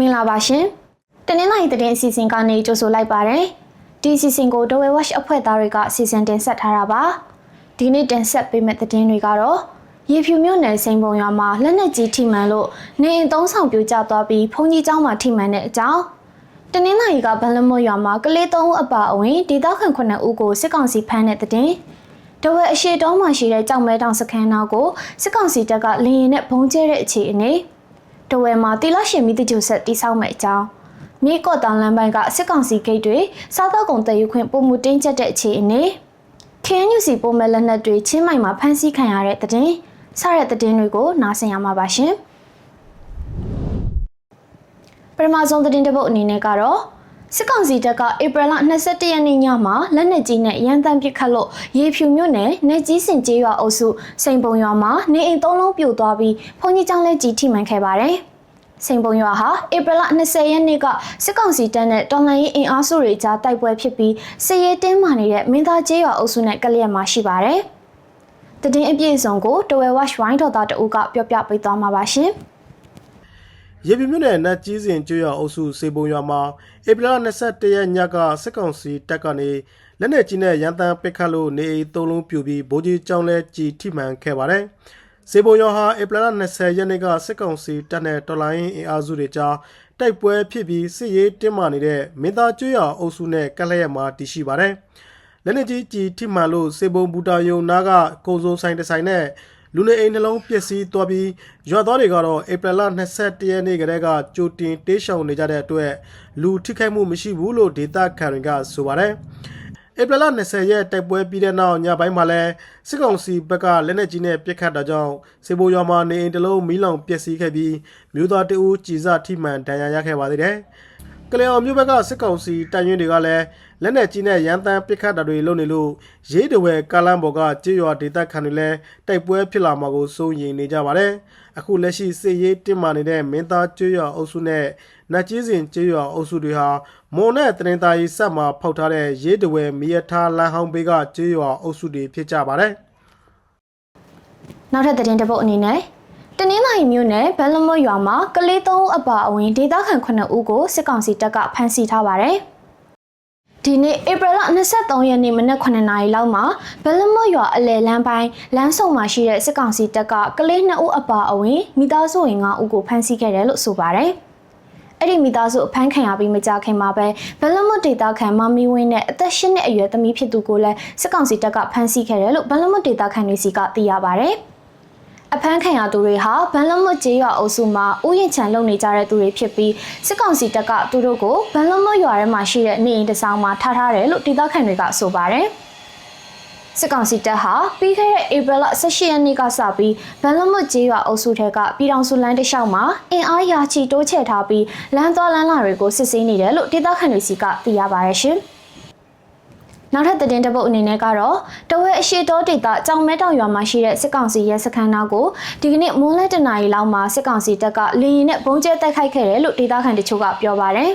မင်္ဂလာပါရှင်။တနင်္လာရီသတင်းအစီအစဉ်ကနေကြိုဆိုလိုက်ပါတယ်။ဒီအစီအစဉ်ကို The Way Watch အဖွဲ့သားတွေကစီစဉ်တင်ဆက်ထားတာပါ။ဒီနေ့တင်ဆက်ပေးမယ့်သတင်းတွေကတော့ရေဖြူမြို့နယ်စိန်ပုံရွာမှာလက်နက်ကြီးထိမှန်လို့နေအိမ်သုံးဆောင်ပြိုကျသွားပြီးဖုန်ကြီးကျောင်းမှာထိမှန်တဲ့အကြောင်းတနင်္လာရီကဗန်လမွတ်ရွာမှာကလေးသုံးဦးအပါအဝင်ဒေသခံ9ဦးကိုစစ်ကောင်စီဖမ်းတဲ့တဲ့တင်တဝဲအရှိတောင်းမှာရှိတဲ့ကြောက်မဲတောင်စခန်းနောက်ကိုစစ်ကောင်စီတပ်ကလင်းရင်နဲ့ဘုံကျဲတဲ့အခြေအနေ တဝဲမှာတီလာရှင်မိတကျုဆက်တိဆောက်မဲ့အကြောင်းမြေကော့တောင်လမ်းပိုင်းကစစ်ကောင်စီဂိတ်တွေစားသောက်ကုန်တည်ယူခွင့်ပုံမှုတင်းကျပ်တဲ့အခြေအနေ KNUC ပုံမဲ့လက်နက်တွေချင်းမိုင်မှာဖမ်းဆီးခံရတဲ့တဲ့တင်စတဲ့တဲ့တင်တွေကိုနားဆင်ရမှာပါရှင်ပထမဆုံးတဲ့တင်တစ်ပုတ်အနေနဲ့ကတော့ စစ်ကောင်စီတပ်ကဧပြီလ22ရက်နေ့ညမှာလက်နက်ကြီးနဲ့ရန်တမ်းပစ်ခတ်လို့ရေဖြူမြို့နယ်နေကြီးစင်ကျေးရွာအုပ်စုစိန်ပုံရွာမှာနေအိမ်သုံးလုံးပြိုသွားပြီးဘုံကြီးကျောင်းလဲကြီးထိမှန်ခဲ့ပါတယ်။စိန်ပုံရွာဟာဧပြီလ20ရက်နေ့ကစစ်ကောင်စီတပ်နဲ့တော်လှန်ရေးအင်အားစုတွေကြားတိုက်ပွဲဖြစ်ပြီးစစ်ရေးတင်းမာနေတဲ့မင်းသားကျေးရွာအုပ်စုနဲ့ကလျက်မှာရှိပါတယ်။တည်င်းအပြည့်အစုံကိုတဝဲဝက်ဝိုင်းတော်သားတအုပ်ကပြောပြပေးသွားမှာပါရှင်။ ရေပြမြို့နယ်နတ်ကြီးစင်ကျွော်အုပ်စုစေပုံရွာမှာဧပြီလ22ရက်ညကစစ်ကောင်စီတပ်ကနေလက်နက်ကြီးနဲ့ရန်တမ်းပစ်ခတ်လို့နေအိမ်သုံးလုံးပြူပြီးဗိုလ်ကြီးကျောင်းလဲကြီးထိမှန်ခဲ့ပါတယ်။စေပုံရွာဟာဧပြီလ20ရက်နေ့ကစစ်ကောင်စီတပ်နဲ့တော်လိုင်းအင်အားစုတွေကြားတိုက်ပွဲဖြစ်ပြီးစစ်ရေးတင်းမာနေတဲ့မင်းသားကျွော်အုပ်စုနဲ့ကလျက်မှာတည်ရှိပါတယ်။လက်နက်ကြီးကြီးထိမှန်လို့စေပုံဘူတာယုံနာကကုံစုံဆိုင်တစ်ဆိုင်နဲ့ လူနေအိမ်နှလုံးပျက်စီးသွားပြီးရွာသားတွေကတော့ဧပြီလ22ရက်နေ့ကတည်းကကြိုတင်တေးရှောင်နေကြတဲ့အတွက်လူထိခိုက်မှုမရှိဘူးလို့ဒေသခံတွေကဆိုပါတယ်ဧပြီလ20ရက်တိုက်ပွဲပြီးတဲ့နောက်ညပိုင်းမှာလဲစစ်ကောင်စီဘက်ကလက်နက်ကြီးနဲ့ပစ်ခတ်တာကြောင့်စေဘိုရွာမှာနေအိမ်တစ်လုံးမီးလောင်ပျက်စီးခဲ့ပြီးမြို့သားတအူးကြည်စထိမှန်ဒဏ်ရာရခဲ့ပါသေးတယ် ကလျော်မြို့ဘက်ကစစ်ကောင်စီတိုင်ရင်တွေကလည်းလက်နက်ကြီးနဲ့ရန်တမ်းပစ်ခတ်တာတွေလုပ်နေလို့ရေးတဝဲကားလမ်းပေါ်ကကြေးရွာဒေသခံတွေလည်းတိုက်ပွဲဖြစ်လာမှာကိုစိုးရိမ်နေကြပါတယ်။အခုလက်ရှိစစ်ရေးတင်းမာနေတဲ့မင်းသားကြေးရွာအုပ်စုနဲ့နတ်ကြီးစင်ကြေးရွာအုပ်စုတွေဟာမွန်နဲ့တရင်သားရီဆက်မှာဖောက်ထားတဲ့ရေးတဝဲမီယထားလမ်းဟောင်းဘေးကကြေးရွာအုပ်စုတွေဖြစ်ကြပါတယ်။နောက်ထပ်သတင်းတစ်ပုတ်အနေနဲ့ တနင်္လာရီမြို့နယ်ဘန်လမော့ရွာမှာကလေးသုံးဦးအပါအဝင်ဒေသခံ9ဦးကိုစစ်ကောင်စီတပ်ကဖမ်းဆီးထားပါတယ်။ဒီနေ့ဧပြီလ23ရက်နေ့မနက်9:00နာရီလောက်မှာဘန်လမော့ရွာအလဲလမ်းပိုင်းလမ်းဆုံမှာရှိတဲ့စစ်ကောင်စီတပ်ကကလေး2ဦးအပါအဝင်မိသားစုဝင်5ဦးကိုဖမ်းဆီးခဲ့တယ်လို့ဆိုပါတယ်။အဲ့ဒီမိသားစုအဖမ်းခံရပြီးမကြခင်မှာပဲဘလမတ်ဒေတာခံမမီဝင်းနဲ့အသက်၈နှစ်အရွယ်သမီးဖြစ်သူကိုလည်းစစ်ကောင်စီတပ်ကဖမ်းဆီးခဲ့တယ်လို့ဘလမတ်ဒေတာခံတွေစီကသိရပါဗျ။ အဖမ်းခံရသူတွေဟာဘန်လမွတ်ကျေးရွာအုပ်စုမှာဥယျာဉ်ချံလုပ်နေကြတဲ့သူတွေဖြစ်ပြီးစစ်ကောင်စီတပ်ကသူတို့ကိုဘန်လမွတ်ရွာထဲမှာရှိတဲ့နေအိမ်တစ်ဆောင်မှာထားထားတယ်လို့ဒေသခံတွေကဆိုပါတယ်စစ်ကောင်စီတပ်ဟာပြီးခဲ့တဲ့ဧပြီလ18ရက်နေ့ကစပြီးဘန်လမွတ်ကျေးရွာအုပ်စုထဲကပြည်တော်စုလမ်းတစ်လျှောက်မှာအင်အားရာချီတိုးချဲ့ထားပြီးလမ်းသွားလမ်းလာတွေကိုစစ်ဆေးနေတယ်လို့ဒေသခံတွေစီကသိရပါရရှင်။ နောက်ထပ်သတင်းတစ်ပုတ်အနေနဲ့ကတော့တဝဲအရှိတောဒေသကြောင်မဲတောင်ရွာမှာရှိတဲ့စစ်ကောင်စီရဲစခန်းနောက်ကိုဒီကနေ့မွန်းလက်တနာရီလောက်မှာစစ်ကောင်စီတပ်ကလေရင်နဲ့ဘုံကျဲတိုက်ခိုက်ခဲ့တယ်လို့ဒေသခံတချို့ကပြောပါတယ်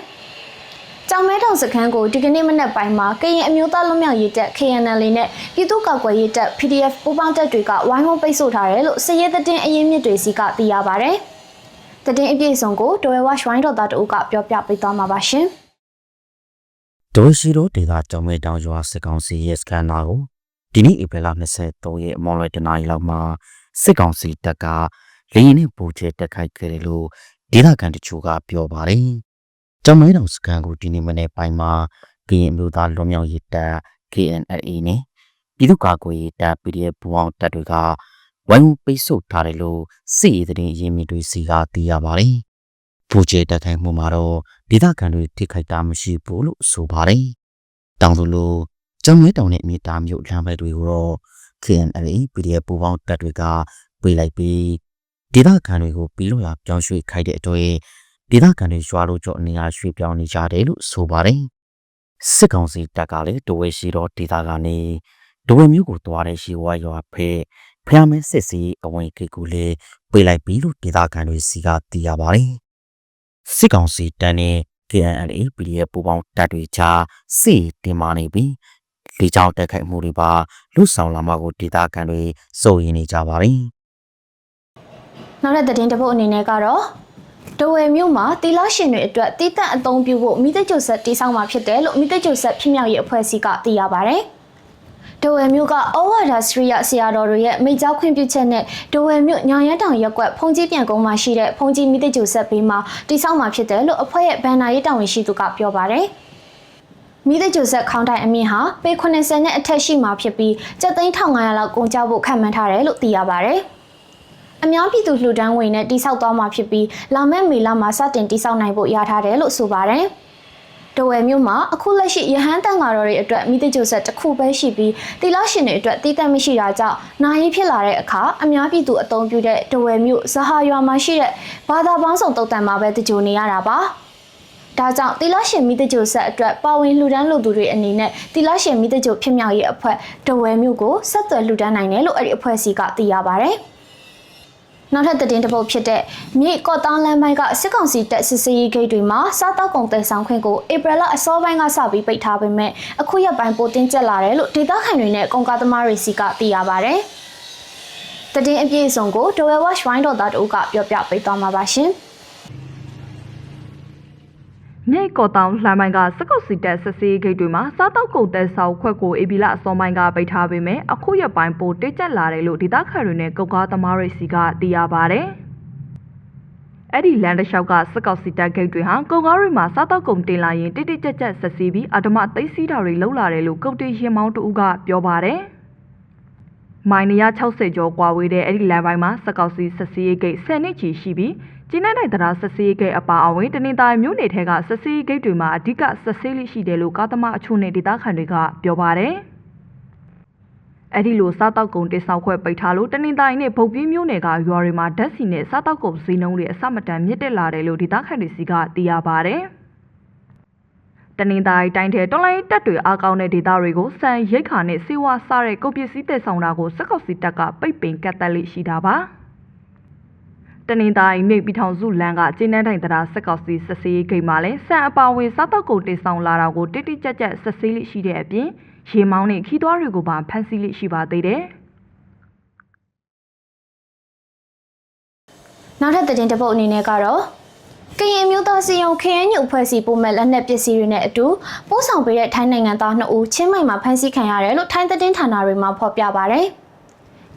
။ကြောင်မဲတောင်စခန်းကိုဒီကနေ့မနက်ပိုင်းမှာကရင်အမျိုးသားလွတ်မြောက်ရေးတပ် KNL နဲ့ပြည်သူ့ကာကွယ်ရေးတပ် PDF ပူးပေါင်းတပ်တွေကဝိုင်းဝန်းပိတ်ဆို့ထားတယ်လို့စစ်ရေးသတင်းအရင်းမြစ်တွေစီကသိရပါတယ်။သတင်းအပြည့်အစုံကိုဒွယ်ဝါရှ်ဝိုင်းတော်သားတို့ကပြောပြပေးသွားမှာပါရှင်။ ဒိုရှိရိုဒေတာကျောင်းမဲတောင်ရွာစစ်ကောင်စီရဲ့စခန်းနာကိုဒီနေ့ဧပြီလ23ရက်အမော်လွယ်တနာရီလောက်မှာစစ်ကောင်စီတပ်ကလေရင်နဲ့ပူချဲတက်ခိုက်ခဲ့တယ်လို့ဒေသခံတချို့ကပြောပါတယ်။ကျောင်းမဲတောင်စခန်းကိုဒီနေ့မနေ့ပိုင်းမှာကရင်မျိုးသားလွန်မြောက်ရေးတပ် KNLA နဲ့ပြည်သူ့ကာကွယ်ရေးတပ် PDF ပူးပေါင်းတပ်တွေကဝိုင်းဝန်းပိတ်ဆို့ထားတယ်လို့စစ်ရေးသတင်းရင်းမြစ်တွေစီကသိရပါတယ်။ ပူချဲတက်ခိုက်မှုမှာတော့ဒေသခံတွေထိခိုက်တာမရှိဘူးလို့ဆိုပါတယ်။တောင်သူလိုကျောင်းမဲတောင်နဲ့မြေတားမျိုးလမ်းဘက်တွေကိုတော့ KNL PDF ပူပေါင်းတပ်တွေကပြေးလိုက်ပြီးဒေသခံတွေကိုပြီးလို့ရပြောင်းရွှေ့ခိုက်တဲ့အတွက်ဒေသခံတွေရွာလို့ကြောအနေအားရွှေ့ပြောင်းနေကြတယ်လို့ဆိုပါတယ်။စစ်ကောင်စီတပ်ကလည်းတဝဲရှိတော့ဒေသကနေတဝဲမျိုးကိုသွားတဲ့ရှိဝါရွာဖဲဖျားမဲစစ်စီအဝင်ကိကူလေးပြေးလိုက်ပြီးလို့ဒေသခံတွေစီကသိရပါတယ်။ စစ်ကောင်စီတပ်နဲ့ KNLA PDF ပူပေါင်းတပ်တွေကြားစစ်တင်မာနေပြီးလေကြောင်းတက်ခိုက်မှုတွေပါလွတ်ဆောင်လာမှာကိုဒေသခံတွေစိုးရိမ်နေကြပါတယ်နောက်တဲ့သတင်းတစ်ပုတ်အနေနဲ့ကတော့တဝယ်မြို့မှာတီလာရှင်တွေအတွက်တည်တံ့အသုံးပြုဖို့မိသက်ကျုပ်ဆက်တိစောက်မှာဖြစ်တယ်လို့မိသက်ကျုပ်ဆက်ဖြစ်မြောက်ရေးအဖွဲ့အစည်းကသိရပါဗျ။ ဒဝယ်မြို့ကဩဝါဒစရိယဆရာတော်တွေရဲ့မိတ်ကြားခွင့်ပြုချက်နဲ့ဒဝယ်မြို့ညောင်ရမ်းတောင်ရက်ကွက်ဖုန်ကြီးပြန်ကုန်းမှာရှိတဲ့ဖုန်ကြီးမိသက်ကျုပ်ဆက်ဘေးမှာတိစောက်မှာဖြစ်တယ်လို့အဖွဲ့ရဲ့ဘန်နာရေးတာဝန်ရှိသူကပြောပါတယ်။မိသက်ကျုပ်ဆက်ခေါင်းတိုင်အမြင့်ဟာပေ80နဲ့အထက်ရှိမှာဖြစ်ပြီးကျပ်သိန်း1500လောက်ကုန်ကျဖို့ခန့်မှန်းထားတယ်လို့သိရပါတယ်။အများပြည်သူလှူဒန်းငွေနဲ့တိစောက်သွားမှာဖြစ်ပြီးလာမယ့်မေလမှာစတင်တိစောက်နိုင်ဖို့ရထားတယ်လို့ဆိုပါတယ်။ တဝယ်မြို့မှာအခုလက်ရှိရဟန်းတန်ဃာတော်တွေအတွက်မိသကြိုဆက်တစ်ခုပဲရှိပြီးတိလရှင်တွေအတွက်တည်တတ်မရှိတာကြောင့်နိုင်ရေးဖြစ်လာတဲ့အခါအများပြည်သူအသုံးပြုတဲ့တဝယ်မြို့ဇဟာရွာမှာရှိတဲ့ဘာသာပေါင်းစုံတုတ်တန်မှာပဲတကြိုနေရတာပါ။ဒါကြောင့်တိလရှင်မိတကြိုဆက်အတွက်ပါဝင်လှူဒန်းလူသူတွေအနေနဲ့တိလရှင်မိတကြိုဖြစ်မြောက်ရေးအဖွဲ့တဝယ်မြို့ကိုဆက်သွယ်လှူဒန်းနိုင်တယ်လို့အဲ့ဒီအဖွဲ့အစည်းကသိရပါဗျ။ နောက်ထပ်သတင်းတစ်ပုဒ်ဖြစ်တဲ့မြေကော့တောင်းလမ်းပိုင်းကစစ်ကောင်စီတပ်စစ်စေးရေးဂိတ်တွေမှာစားတောက်ကုန်တည်ဆောင်ခွင့်ကိုဧပြီလအစောပိုင်းကစပြီးပိတ်ထားပေမဲ့အခုရက်ပိုင်းပိုတင်းကျပ်လာတယ်လို့ဒေသခံတွေနဲ့ကုန်ကားသမားတွေစီကသိရပါဗျ။သတင်းအပြည့်အစုံကို Dwell Watch Wine တော်သားတို့ကပြောပြပေးသွားမှာပါရှင်။ မြိတ်ကော်တောင်လှမ်းပိုင်းကစကုတ်စီတက်စစ်စေးဂိတ်တွေမှာစားတောက်ကုန်တက်ဆောက်ခွက်ကိုအေဘီလာအစောပိုင်းကပိတ်ထားပေမဲ့အခုရက်ပိုင်းပိုတိကျက်လာတယ်လို့ဒေသခံတွေနဲ့ကုတ်ကားသမားတွေစီကသိရပါဗျ။အဲ့ဒီလန်တလျှောက်ကစကောက်စီတက်ဂိတ်တွေဟာကုတ်ကားတွေမှာစားတောက်ကုန်တင်လာရင်တိတိကျကျဆက်စီပြီးအဓမ္မသိမ်းစီးတာတွေလုပ်လာတယ်လို့ကုတ်တီရင်မောင်းတူကပြောပါတယ်။မိုင်160ကျော်ကွာဝေးတဲ့အဲ့ဒီလမ်းပိုင်းမှာစကောက်စီဆက်စီးဂိတ်10နှစ်ချီရှိပြီး ကျင်းတဲ့နိုင်တရားဆက်စေးဂိတ်အပါအဝင်တနင်္သာရီမြို့နယ်ထဲကဆက်စေးဂိတ်တွေမှာအဓိကဆက်စေးလိရှိတယ်လို့ကားသမားအချို့နဲ့ဒေသခံတွေကပြောပါတယ်။အဲ့ဒီလိုစားတောက်ကုန်တိဆောက်ခွက်ပိတ်ထားလို့တနင်္သာရီနဲ့ဗုတ်ပြင်းမြို့နယ်ကရွာတွေမှာဓာတ်ဆီနဲ့စားတောက်ကုန်ဈေးနှုန်းတွေအဆမတန်မြင့်တက်လာတယ်လို့ဒေသခံတွေစီကသိရပါတယ်။တနင်္သာရီတိုင်းထဲတော်လိုင်းတက်တွေအားကောင်းတဲ့ဒေသတွေကိုစံရိတ်ခါနဲ့စေဝါစားတဲ့ကုန်ပစ္စည်းတည်ဆောင်တာကိုစက်ကောက်စီတပ်ကပိတ်ပင်ကတ်တက်လိရှိတာပါ။ တနင်္သာရီမြိတ်ပြည်ထောင်စုလမ်းကကျင်းနှန်းတိုင်တရားစက်ကောက်စီစစ်ဆေးဂိတ်မှာလည်းစံအပါဝင်စားတော့ကုန်တင်ဆောင်လာတာကိုတိတိကျကျစစ်ဆေးလိရှိတဲ့အပြင်ရေမောင်းနဲ့ခီးသွွားတွေကိုပါဖမ်းဆီးလိရှိပါသေးတယ်။နောက်ထပ်သတင်းတစ်ပုဒ်အနေနဲ့ကတော့ကရင်မျိုးသားစီယုံ KN ညအဖွဲ့အစည်းပုံမဲ့လက်နက်ပစ္စည်းတွေနဲ့အတူပို့ဆောင်ပေးတဲ့ထိုင်းနိုင်ငံသား2ဦးချင်းမိုင်မှာဖမ်းဆီးခံရတယ်လို့ထိုင်းသတင်းဌာနတွေမှာဖော်ပြပါဗျ။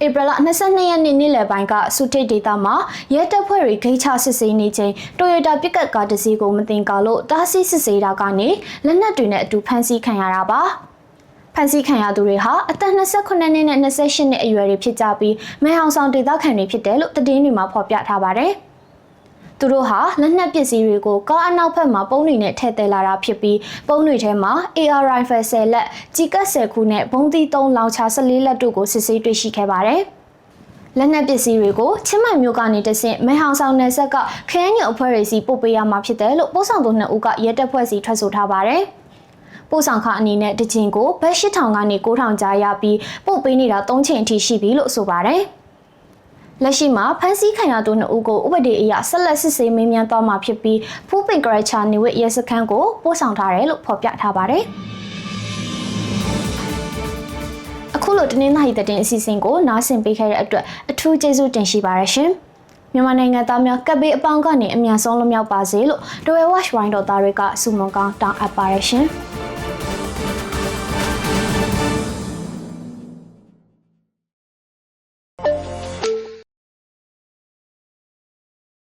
ဧပြီလ22ရက်နေ့နေ့လယ်ပိုင်းကစုထိတ်ဒေတာမှာရဲတပ်ဖွဲ့တွေဂိတ်ချစစ်ဆေးနေချိန်တိုယိုတာပစ်ကပ်ကားတစ်စီးကိုမတင်ကားလို့တားဆီးစစ်ဆေးတာကနေလက်နက်တွေနဲ့အတူဖမ်းဆီးခံရတာပါ။ဖမ်းဆီးခံရသူတွေဟာအသက်28နှစ်နဲ့28နှစ်အရွယ်တွေဖြစ်ကြပြီးမဲဟောင်ဆောင်ဒေသခံတွေဖြစ်တယ်လို့သတင်းတွေမှာဖော်ပြထားပါတယ်။ သူတို့ဟာလက်နက်ပစ္စည်းတွေကိုကားအနောက်ဘက်မှာပုံးတွေနဲ့ထည့်သဲလာတာဖြစ်ပြီးပုံးတွေထဲမှာ AR rifle 10လက်၊ကြီးကပ်10ခုနဲ့ဘုံသီး3လောင်ချ14လက်တို့ကိုစစ်ဆေးတွေ့ရှိခဲ့ပါတယ်။လက်နက်ပစ္စည်းတွေကိုချင်းမိုင်မြို့ကနေတဆင့်မဲဟောင်ဆောင်နယ်ဆက်ကခရမ်းညုံအဖွဲ့တွေစီပို့ပေးရမှာဖြစ်တယ်လို့ပို့ဆောင်သူနှစ်ဦးကရဲတပ်ဖွဲ့စီထွက်ဆိုထားပါတယ်။ပို့ဆောင်ခအနေနဲ့တစ်ချိန်ကိုဘတ်8000ကနေ9000ကြားရပြီးပို့ပေးနေတာ3ချိန်အထိရှိပြီလို့ဆိုပါတယ်။ လက်ရှိမှာဖမ်းဆီးခံရသူနှစ်ဦးကိုဥပဒေအရဆက်လက်စစ်ဆေးမေးမြန်းသွားမှာဖြစ်ပြီးဖူးပင်ဂရချာနေဝစ်ရဲစခန်းကိုပို့ဆောင်ထားတယ်လို့ဖော်ပြထားပါတယ်။အခုလိုတင်းနှာရီတဲ့အစီအစဉ်ကိုနားဆင်ပေးခဲ့တဲ့အတွက်အထူးကျေးဇူးတင်ရှိပါရရှင်။မြန်မာနိုင်ငံသားများကပ်ဘေးအပေါင်းကနေအမြန်ဆုံးလွတ်မြောက်ပါစေလို့ Dwell Watch Wine တော်သားတွေကဆုမွန်ကောင်းတောင်းအပ်ပါရရှင်။